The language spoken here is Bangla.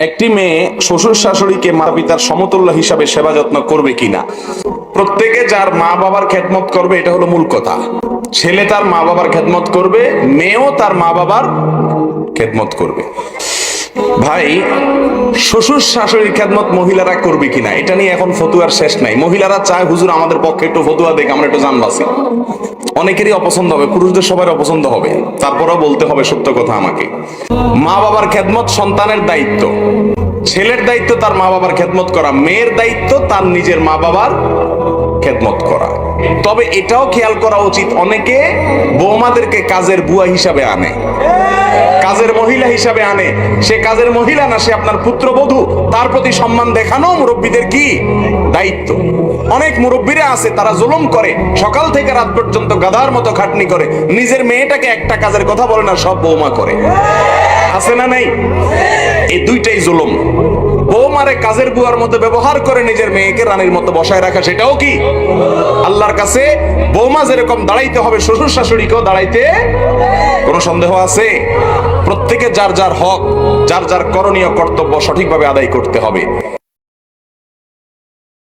একটি মেয়ে শ্বশুর শাশুড়িকে মা পিতার সমতুল্য হিসাবে সেবা যত্ন করবে কিনা? প্রত্যেকে যার মা বাবার খেদমত করবে, এটা হলো মূল কথা। ছেলে তার মা বাবার খেদমত করবে, মেয়েও তার মা বাবার খেদমত করবে। ভাই, শ্বশুর শাশুড়ির খেদমত মহিলারা করবে কিনা? এটা নিয়ে এখন ফতুয়ার শেষ নাই। মহিলারা চায়, হুজুর, আমাদের পক্ষে একটু ফতুয়া দেখে, আমরা একটু জানবাসি অনেকেরই অপছন্দ হবে, পুরুষদের সবার অপছন্দ হবে। তারপরেও বলতে হবে সত্য কথা আমাকে। মা বাবার খেদমত সন্তানের দায়িত্ব। ছেলের দায়িত্ব তার মা বাবার খেদমত করা, মেয়ের দায়িত্ব তার নিজের মা বাবার খেদমত করা। তবে এটাও খেয়াল করা উচিত, অনেকে বৌমাদেরকে কাজের বুয়া হিসাবে আনে। কাজের মহিলা হিসাবে আনে। সে কাজের মহিলা না, সে আপনার পুত্রবধূ। তার প্রতি সম্মান দেখানো মুরব্বীদের কি দায়িত্ব? অনেক মুরব্বীরা আছে, তারা জুলুম করে। সকাল থেকে রাত পর্যন্ত গাধার মতো খাটনি করে। নিজের মেয়েটাকে একটা কাজের কথা বলে না, সব বৌমা করে। আছে না নাই? এই দুইটাই জুলুম। বৌমারে কাজের বুয়ার মধ্যে ব্যবহার করে নিজের মেয়েকে রানীর মতো বসায় রাখা, সেটাও কি? আল্লাহর কাছে বৌমা যেরকম দাঁড়াইতে হবে, শ্বশুর শাশুড়িকেও দাঁড়াইতে কোনো সন্দেহ আছে? প্রত্যেকে যার যার হক, যার যার করণীয় কর্তব্য সঠিকভাবে আদায় করতে হবে।